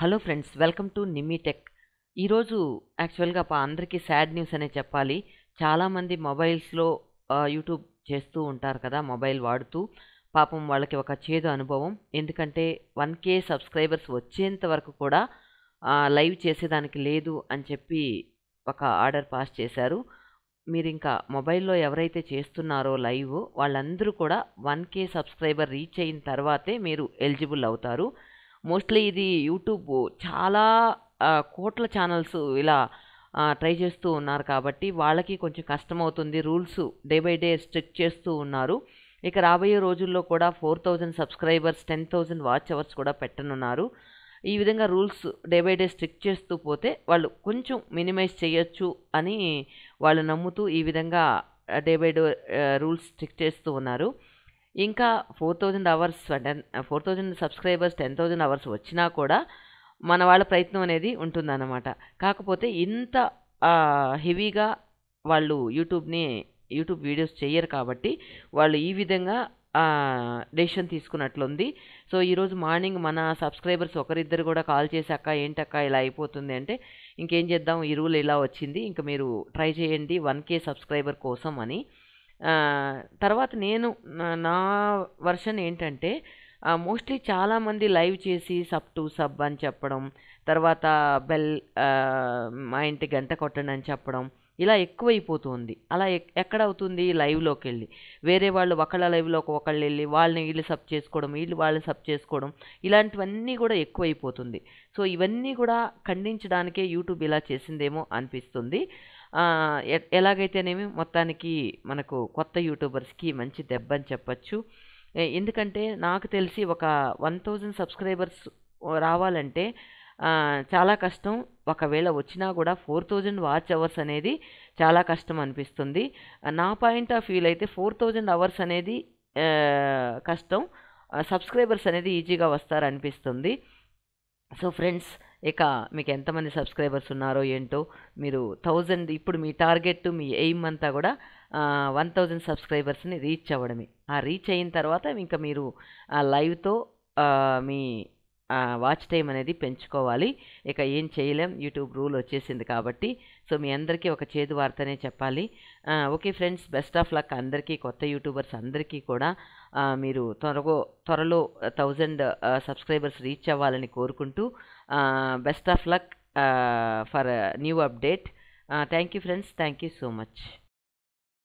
Hello friends welcome to Nimmitech ఈరోజు యాక్చువల్గా పా అందరికీ సాడ్ న్యూస్ అనే చెప్పాలి. చాలామంది మొబైల్స్లో యూట్యూబ్ చేస్తూ ఉంటారు కదా మొబైల్ వాడుతూ. పాపం వాళ్ళకి ఒక చేదు అనుభవం. ఎందుకంటే వన్ కే సబ్స్క్రైబర్స్ వచ్చేంత వరకు కూడా లైవ్ చేసేదానికి లేదు అని చెప్పి ఒక ఆర్డర్ పాస్ చేశారు. మీరు ఇంకా మొబైల్లో ఎవరైతే చేస్తున్నారో లైవ్ వాళ్ళందరూ కూడా వన్ కే సబ్స్క్రైబర్ రీచ్ అయిన తర్వాతే మీరు ఎలిజిబుల్ అవుతారు. మోస్ట్లీ ఇది యూట్యూబ్ చాలా కోట్ల ఛానల్స్ ఇలా ట్రై చేస్తూ ఉన్నారు కాబట్టి వాళ్ళకి కొంచెం కష్టమవుతుంది. Rules day by day strict చేస్తూ ఉన్నారు. ఇక రాబోయే రోజుల్లో కూడా four thousand subscribers ten thousand watch hours కూడా పెట్టనున్నారు. ఈ విధంగా rules day by day strict చేస్తూ పోతే వాళ్ళు కొంచెం మినిమైజ్ చేయొచ్చు అని వాళ్ళు నమ్ముతూ ఈ విధంగా day by day rules strict చేస్తూ ఉన్నారు. ఇంకా ఫోర్ థౌజండ్ అవర్స్ అంటే four thousand subscribers ten thousand hours వచ్చినా కూడా మన వాళ్ళ ప్రయత్నం అనేది ఉంటుందన్నమాట. కాకపోతే ఇంత హెవీగా వాళ్ళు యూట్యూబ్ని యూట్యూబ్ వీడియోస్ చేయరు కాబట్టి వాళ్ళు ఈ విధంగా డెసిషన్ తీసుకున్నట్లుంది. సో ఈరోజు మార్నింగ్ మన సబ్స్క్రైబర్స్ ఒకరిద్దరు కూడా కాల్ చేసి అక్క ఏంటక్క ఇలా అయిపోతుంది? అంటే ఇంకేం చేద్దాం? ఈ రూల్ ఇలా వచ్చింది. ఇంకా మీరు ట్రై చేయండి. వన్ కే సబ్స్క్రైబర్ కోసం అని. తర్వాత నేను నా- వర్షన్ ఏంటంటే మోస్ట్లీ చాలామంది లైవ్ చేసి సబ్ టు సబ్ అని చెప్పడం తర్వాత బెల్ మా ఇంటి గంట కొట్టండి అని చెప్పడం ఇలా ఎక్కువైపోతుంది. అలా ఎక్- ఎక్కడ అవుతుంది లైవ్లోకి వెళ్ళి వేరే వాళ్ళు ఒకళ్ళ లైవ్లోకి ఒకళ్ళు వెళ్ళి వాళ్ళని వీళ్ళు సబ్ చేసుకోవడం వీళ్ళు వాళ్ళని సబ్ చేసుకోవడం ఇలాంటివన్నీ కూడా ఎక్కువైపోతుంది. సో ఇవన్నీ కూడా ఖండించడానికే యూట్యూబ్ ఇలా చేసిందేమో అనిపిస్తుంది. ఎలాగైతేనేమి మొత్తానికి మనకు కొత్త యూట్యూబర్స్కి మంచి దెబ్బ అని చెప్పచ్చు ఎందుకంటే నాకు తెలిసి ఒక వన్ థౌజండ్ సబ్స్క్రైబర్స్ రావాలంటే చాలా కష్టం. ఒకవేళ వచ్చినా కూడా ఫోర్ థౌజండ్ వాచ్ అవర్స్ అనేది చాలా కష్టం అనిపిస్తుంది. నా పాయింట్ ఆఫ్ వ్యూలో అయితే ఫోర్ థౌజండ్ అవర్స్ అనేది కష్టం. సబ్స్క్రైబర్స్ అనేది ఈజీగా వస్తారనిపిస్తుంది. సో ఫ్రెండ్స్ ఇక మీకు ఎంతమంది సబ్స్క్రైబర్స్ ఉన్నారో ఏంటో మీరు థౌజండ్ ఇప్పుడు మీ టార్గెట్ మీ ఎయిమ్ అంతా కూడా వన్ థౌజండ్ సబ్స్క్రైబర్స్ని రీచ్ అవ్వడమే. ఆ రీచ్ అయిన తర్వాత ఇంకా మీరు ఆ లైవ్తో మీ వాచ్ టైం అనేది పెంచుకోవాలి. ఇక ఏం చేయలేం. యూట్యూబ్ రూల్ వచ్చేసింది కాబట్టి. సో మీ అందరికీ ఒక చేదు వార్తనే చెప్పాలి. Okay friends best of luck అందరికీ కొత్త యూట్యూబర్స్ అందరికీ కూడా. మీరు త్వరగా త్వరలో థౌజండ్ సబ్స్క్రైబర్స్ రీచ్ అవ్వాలని కోరుకుంటూ best of luck for new update thank you friends thank you so much